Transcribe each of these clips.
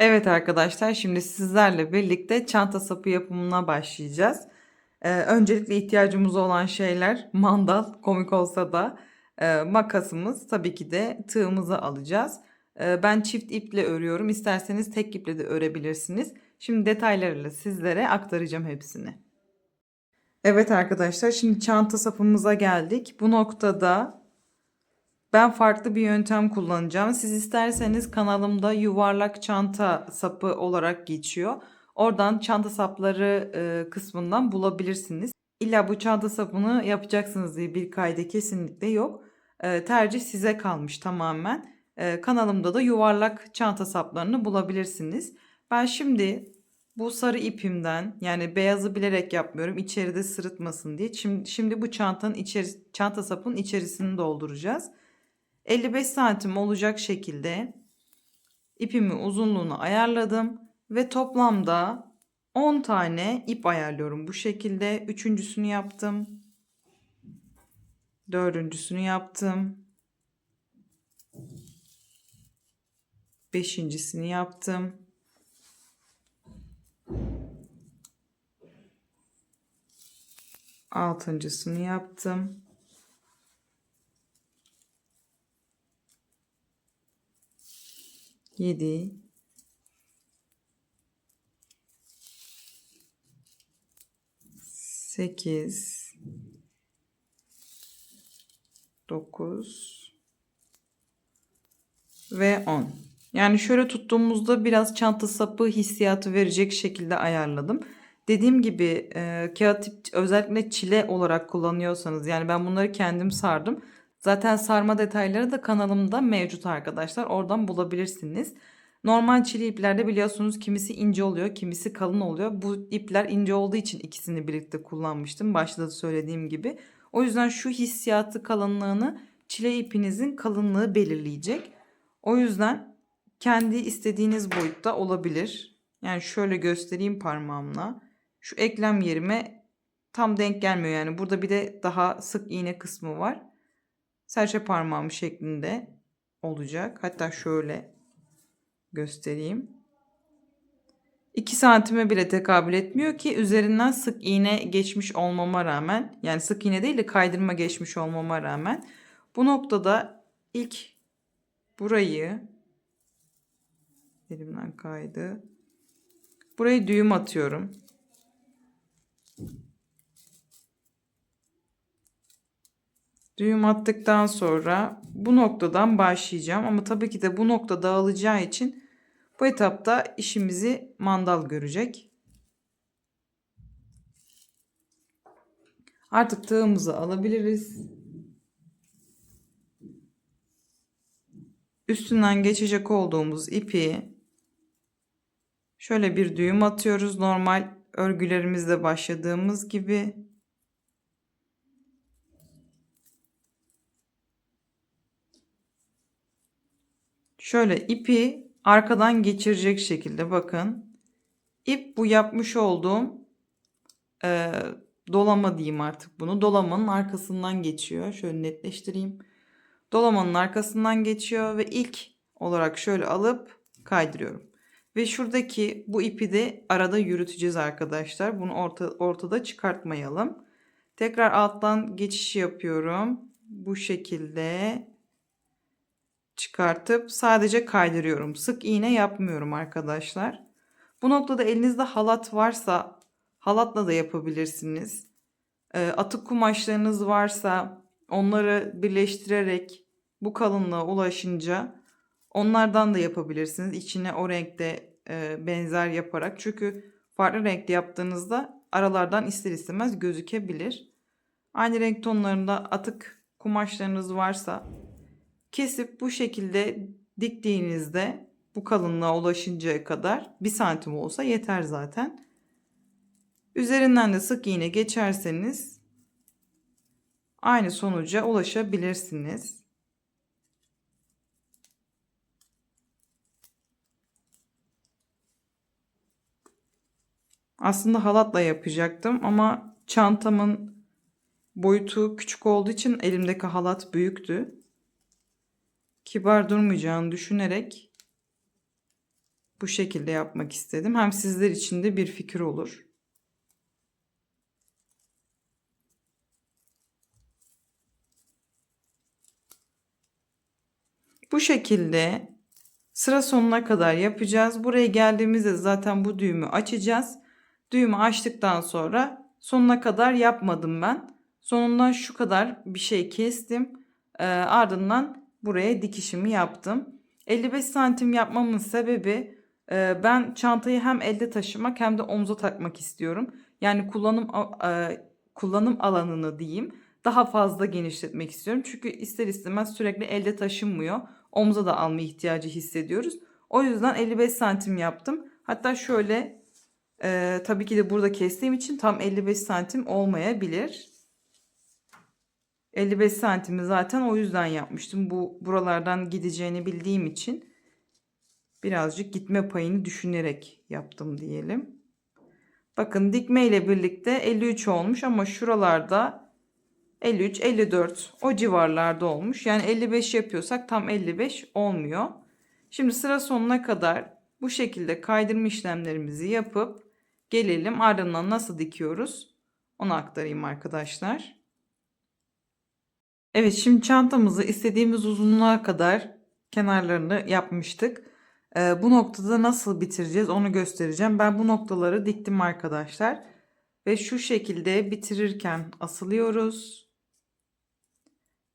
Evet arkadaşlar şimdi sizlerle birlikte çanta sapı yapımına başlayacağız. Ee, öncelikle ihtiyacımız olan şeyler mandal komik olsa da e, makasımız tabii ki de tığımızı alacağız. Ee, ben çift iple örüyorum isterseniz tek iple de örebilirsiniz. Şimdi detaylarıyla sizlere aktaracağım hepsini. Evet arkadaşlar şimdi çanta sapımıza geldik. Bu noktada ben farklı bir yöntem kullanacağım. Siz isterseniz kanalımda yuvarlak çanta sapı olarak geçiyor. Oradan çanta sapları e, kısmından bulabilirsiniz. İlla bu çanta sapını yapacaksınız diye bir kayda kesinlikle yok. E, tercih size kalmış tamamen. E, kanalımda da yuvarlak çanta saplarını bulabilirsiniz. Ben şimdi bu sarı ipimden yani beyazı bilerek yapmıyorum içeride sırıtmasın diye. Şimdi, şimdi bu çantanın içeri, çanta sapın içerisini dolduracağız. 55 santim olacak şekilde ipimi uzunluğunu ayarladım ve toplamda 10 tane ip ayarlıyorum bu şekilde. Üçüncüsünü yaptım. Dördüncüsünü yaptım. Beşincisini yaptım. Altıncısını yaptım. Yedi. Sekiz. Dokuz. Ve on. Yani şöyle tuttuğumuzda biraz çanta sapı hissiyatı verecek şekilde ayarladım. Dediğim gibi e, kağıt tip özellikle çile olarak kullanıyorsanız yani ben bunları kendim sardım. Zaten sarma detayları da kanalımda mevcut arkadaşlar. Oradan bulabilirsiniz. Normal çili iplerde biliyorsunuz kimisi ince oluyor, kimisi kalın oluyor. Bu ipler ince olduğu için ikisini birlikte kullanmıştım. Başta da söylediğim gibi. O yüzden şu hissiyatı kalınlığını çile ipinizin kalınlığı belirleyecek. O yüzden kendi istediğiniz boyutta olabilir. Yani şöyle göstereyim parmağımla. Şu eklem yerime tam denk gelmiyor yani. Burada bir de daha sık iğne kısmı var serçe parmağım şeklinde olacak. Hatta şöyle göstereyim. 2 santime bile tekabül etmiyor ki üzerinden sık iğne geçmiş olmama rağmen yani sık iğne değil de kaydırma geçmiş olmama rağmen bu noktada ilk burayı elimden kaydı. Burayı düğüm atıyorum. Düğüm attıktan sonra bu noktadan başlayacağım. Ama tabii ki de bu nokta dağılacağı için bu etapta işimizi mandal görecek. Artık tığımızı alabiliriz. Üstünden geçecek olduğumuz ipi şöyle bir düğüm atıyoruz. Normal örgülerimizde başladığımız gibi. Şöyle ipi arkadan geçirecek şekilde bakın. İp bu yapmış olduğum e, dolama diyeyim artık bunu. Dolamanın arkasından geçiyor. Şöyle netleştireyim. Dolamanın arkasından geçiyor ve ilk olarak şöyle alıp kaydırıyorum. Ve şuradaki bu ipi de arada yürüteceğiz arkadaşlar. Bunu orta, ortada çıkartmayalım. Tekrar alttan geçiş yapıyorum. Bu şekilde çıkartıp sadece kaydırıyorum. Sık iğne yapmıyorum arkadaşlar. Bu noktada elinizde halat varsa halatla da yapabilirsiniz. E, atık kumaşlarınız varsa onları birleştirerek bu kalınlığa ulaşınca onlardan da yapabilirsiniz. İçine o renkte e, benzer yaparak. Çünkü farklı renkte yaptığınızda aralardan ister istemez gözükebilir. Aynı renk tonlarında atık kumaşlarınız varsa Kesip bu şekilde diktiğinizde bu kalınlığa ulaşıncaya kadar bir santim olsa yeter zaten. Üzerinden de sık iğne geçerseniz aynı sonuca ulaşabilirsiniz. Aslında halatla yapacaktım ama çantamın boyutu küçük olduğu için elimdeki halat büyüktü kibar durmayacağını düşünerek Bu şekilde yapmak istedim. Hem sizler için de bir fikir olur. Bu şekilde sıra sonuna kadar yapacağız. Buraya geldiğimizde zaten bu düğümü açacağız. Düğümü açtıktan sonra sonuna kadar yapmadım ben. Sonundan şu kadar bir şey kestim. Ee, ardından buraya dikişimi yaptım. 55 santim yapmamın sebebi e, ben çantayı hem elde taşımak hem de omza takmak istiyorum. Yani kullanım e, kullanım alanını diyeyim daha fazla genişletmek istiyorum. Çünkü ister istemez sürekli elde taşınmıyor. Omza da alma ihtiyacı hissediyoruz. O yüzden 55 santim yaptım. Hatta şöyle e, tabii ki de burada kestiğim için tam 55 santim olmayabilir. 55 santimi zaten o yüzden yapmıştım. Bu buralardan gideceğini bildiğim için birazcık gitme payını düşünerek yaptım diyelim. Bakın dikme ile birlikte 53 olmuş ama şuralarda 53, 54 o civarlarda olmuş. Yani 55 yapıyorsak tam 55 olmuyor. Şimdi sıra sonuna kadar bu şekilde kaydırma işlemlerimizi yapıp gelelim ardından nasıl dikiyoruz onu aktarayım arkadaşlar. Evet şimdi çantamızı istediğimiz uzunluğa kadar kenarlarını yapmıştık. Ee, bu noktada nasıl bitireceğiz onu göstereceğim. Ben bu noktaları diktim arkadaşlar. Ve şu şekilde bitirirken asılıyoruz.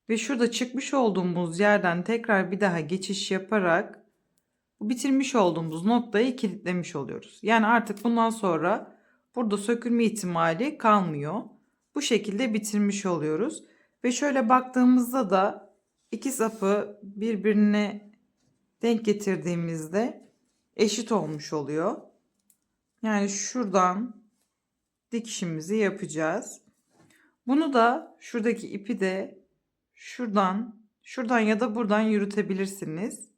Ve şurada çıkmış olduğumuz yerden tekrar bir daha geçiş yaparak bu bitirmiş olduğumuz noktayı kilitlemiş oluyoruz. Yani artık bundan sonra burada sökülme ihtimali kalmıyor. Bu şekilde bitirmiş oluyoruz. Ve şöyle baktığımızda da iki safı birbirine denk getirdiğimizde eşit olmuş oluyor. Yani şuradan dikişimizi yapacağız. Bunu da şuradaki ipi de şuradan şuradan ya da buradan yürütebilirsiniz.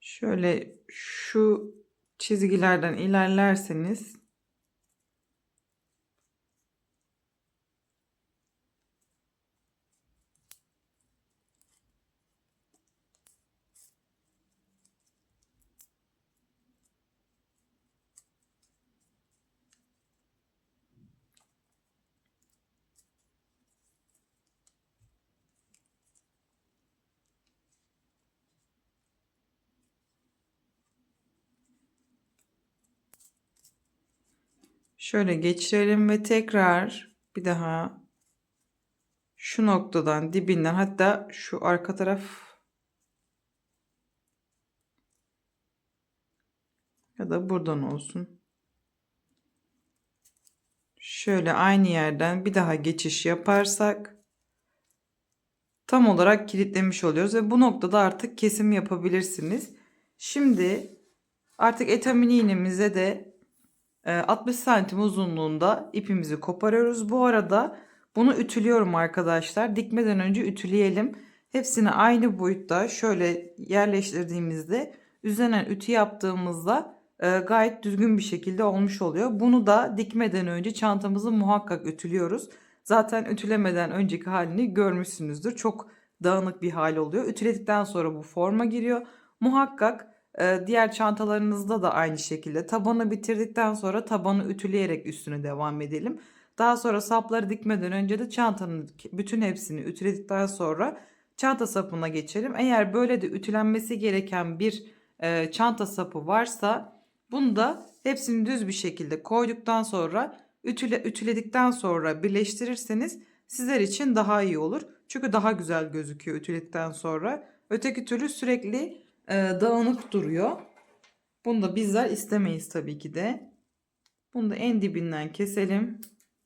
Şöyle şu çizgilerden ilerlerseniz Şöyle geçirelim ve tekrar bir daha şu noktadan dibinden hatta şu arka taraf ya da buradan olsun. Şöyle aynı yerden bir daha geçiş yaparsak tam olarak kilitlemiş oluyoruz ve bu noktada artık kesim yapabilirsiniz. Şimdi artık etamin iğnemize de 60 ee, santim uzunluğunda ipimizi koparıyoruz. Bu arada bunu ütülüyorum arkadaşlar. Dikmeden önce ütüleyelim. Hepsini aynı boyutta şöyle yerleştirdiğimizde üzerine ütü yaptığımızda e, gayet düzgün bir şekilde olmuş oluyor. Bunu da dikmeden önce çantamızı muhakkak ütülüyoruz. Zaten ütülemeden önceki halini görmüşsünüzdür. Çok dağınık bir hal oluyor. Ütüledikten sonra bu forma giriyor. Muhakkak diğer çantalarınızda da aynı şekilde tabanı bitirdikten sonra tabanı ütüleyerek üstüne devam edelim. Daha sonra sapları dikmeden önce de çantanın bütün hepsini ütüledikten sonra çanta sapına geçelim. Eğer böyle de ütülenmesi gereken bir e, çanta sapı varsa bunu da hepsini düz bir şekilde koyduktan sonra ütüle, ütüledikten sonra birleştirirseniz sizler için daha iyi olur. Çünkü daha güzel gözüküyor ütüledikten sonra. Öteki türlü sürekli e, dağınık duruyor. Bunu da bizler istemeyiz tabii ki de. Bunu da en dibinden keselim.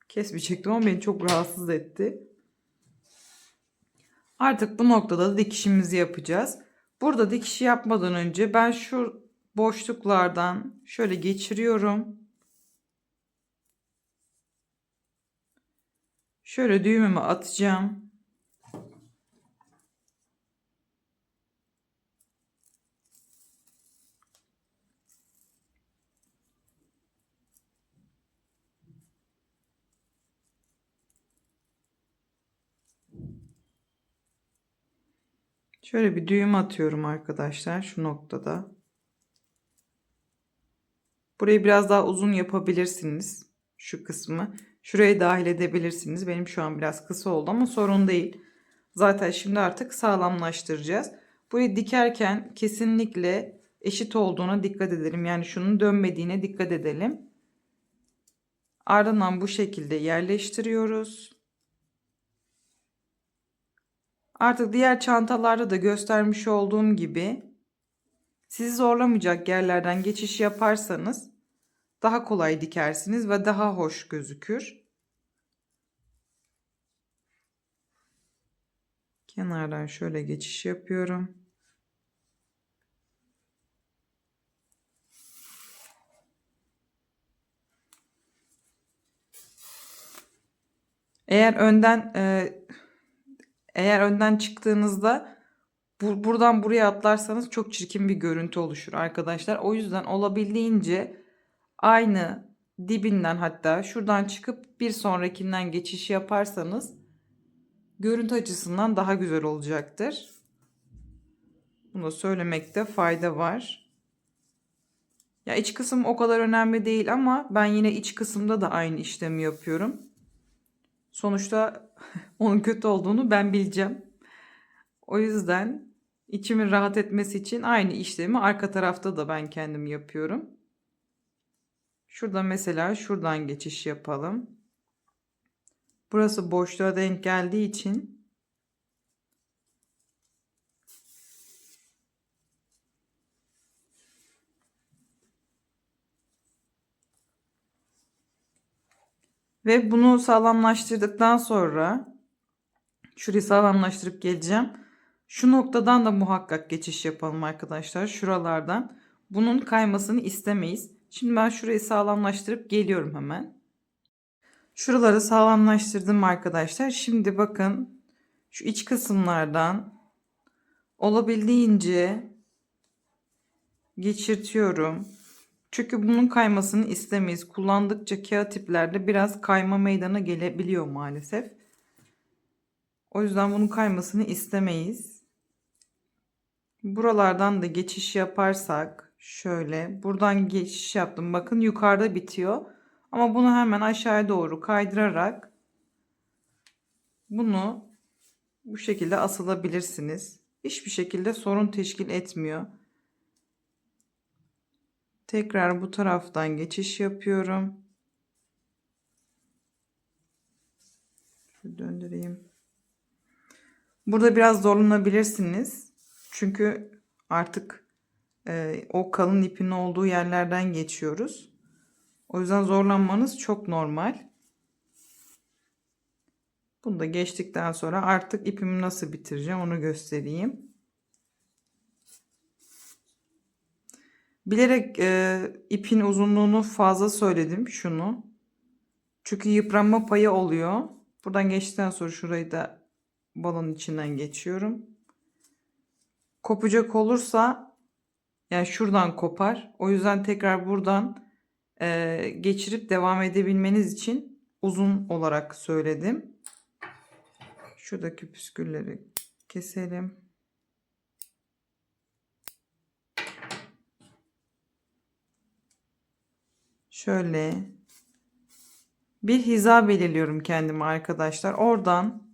Kesmeyecektim ama beni çok rahatsız etti. Artık bu noktada da dikişimizi yapacağız. Burada dikişi yapmadan önce ben şu boşluklardan şöyle geçiriyorum. Şöyle düğümümü atacağım. Şöyle bir düğüm atıyorum arkadaşlar şu noktada. Burayı biraz daha uzun yapabilirsiniz. Şu kısmı. Şuraya dahil edebilirsiniz. Benim şu an biraz kısa oldu ama sorun değil. Zaten şimdi artık sağlamlaştıracağız. Burayı dikerken kesinlikle eşit olduğuna dikkat edelim. Yani şunun dönmediğine dikkat edelim. Ardından bu şekilde yerleştiriyoruz. Artık diğer çantalarda da göstermiş olduğum gibi sizi zorlamayacak yerlerden geçiş yaparsanız daha kolay dikersiniz ve daha hoş gözükür. Kenardan şöyle geçiş yapıyorum. Eğer önden e, eğer önden çıktığınızda bu, buradan buraya atlarsanız çok çirkin bir görüntü oluşur arkadaşlar. O yüzden olabildiğince aynı dibinden hatta şuradan çıkıp bir sonrakinden geçiş yaparsanız görüntü açısından daha güzel olacaktır. Bunu söylemekte fayda var. Ya iç kısım o kadar önemli değil ama ben yine iç kısımda da aynı işlemi yapıyorum. Sonuçta onun kötü olduğunu ben bileceğim. O yüzden içimin rahat etmesi için aynı işlemi arka tarafta da ben kendim yapıyorum. Şurada mesela şuradan geçiş yapalım. Burası boşluğa denk geldiği için Ve bunu sağlamlaştırdıktan sonra şurayı sağlamlaştırıp geleceğim. Şu noktadan da muhakkak geçiş yapalım arkadaşlar. Şuralardan. Bunun kaymasını istemeyiz. Şimdi ben şurayı sağlamlaştırıp geliyorum hemen. Şuraları sağlamlaştırdım arkadaşlar. Şimdi bakın şu iç kısımlardan olabildiğince geçirtiyorum. Çünkü bunun kaymasını istemeyiz. Kullandıkça kağıt tiplerde biraz kayma meydana gelebiliyor maalesef. O yüzden bunun kaymasını istemeyiz. Buralardan da geçiş yaparsak şöyle buradan geçiş yaptım. Bakın yukarıda bitiyor. Ama bunu hemen aşağıya doğru kaydırarak bunu bu şekilde asılabilirsiniz. Hiçbir şekilde sorun teşkil etmiyor. Tekrar bu taraftan geçiş yapıyorum. Şöyle döndüreyim. Burada biraz zorlanabilirsiniz. Çünkü artık e, o kalın ipin olduğu yerlerden geçiyoruz. O yüzden zorlanmanız çok normal. Bunu da geçtikten sonra artık ipimi nasıl bitireceğim onu göstereyim. Bilerek e, ipin uzunluğunu fazla söyledim şunu. Çünkü yıpranma payı oluyor. Buradan geçtikten sonra şurayı da balon içinden geçiyorum. Kopacak olursa yani şuradan kopar. O yüzden tekrar buradan e, geçirip devam edebilmeniz için uzun olarak söyledim. Şuradaki püskülleri keselim. Şöyle bir hiza belirliyorum kendime arkadaşlar. Oradan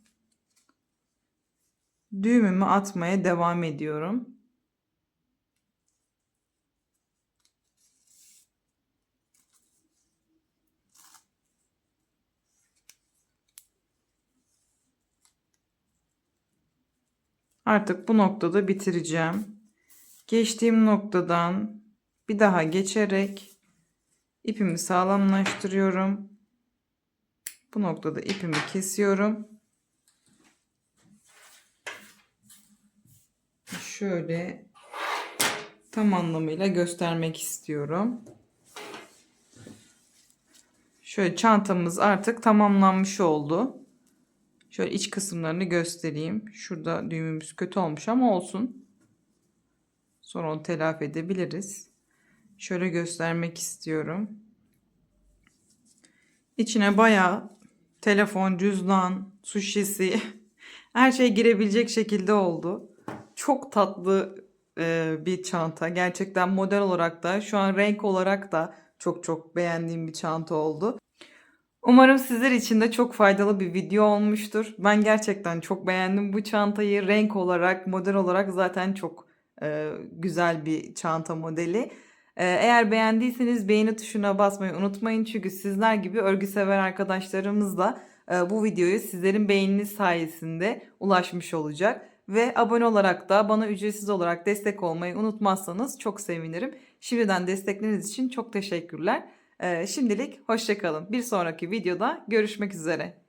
düğümümü atmaya devam ediyorum. Artık bu noktada bitireceğim. Geçtiğim noktadan bir daha geçerek ipimi sağlamlaştırıyorum. Bu noktada ipimi kesiyorum. Şöyle tam anlamıyla göstermek istiyorum. Şöyle çantamız artık tamamlanmış oldu. Şöyle iç kısımlarını göstereyim. Şurada düğümümüz kötü olmuş ama olsun. Sonra onu telafi edebiliriz. Şöyle göstermek istiyorum. İçine bayağı telefon, cüzdan, su şişesi her şey girebilecek şekilde oldu. Çok tatlı e, bir çanta. Gerçekten model olarak da şu an renk olarak da çok çok beğendiğim bir çanta oldu. Umarım sizler için de çok faydalı bir video olmuştur. Ben gerçekten çok beğendim bu çantayı. Renk olarak, model olarak zaten çok e, güzel bir çanta modeli. E, eğer beğendiyseniz beğeni tuşuna basmayı unutmayın. Çünkü sizler gibi örgü sever arkadaşlarımız da e, bu videoyu sizlerin beğeniniz sayesinde ulaşmış olacak. Ve abone olarak da bana ücretsiz olarak destek olmayı unutmazsanız çok sevinirim. Şimdiden destekleriniz için çok teşekkürler. Ee, şimdilik hoşça kalın. Bir sonraki videoda görüşmek üzere.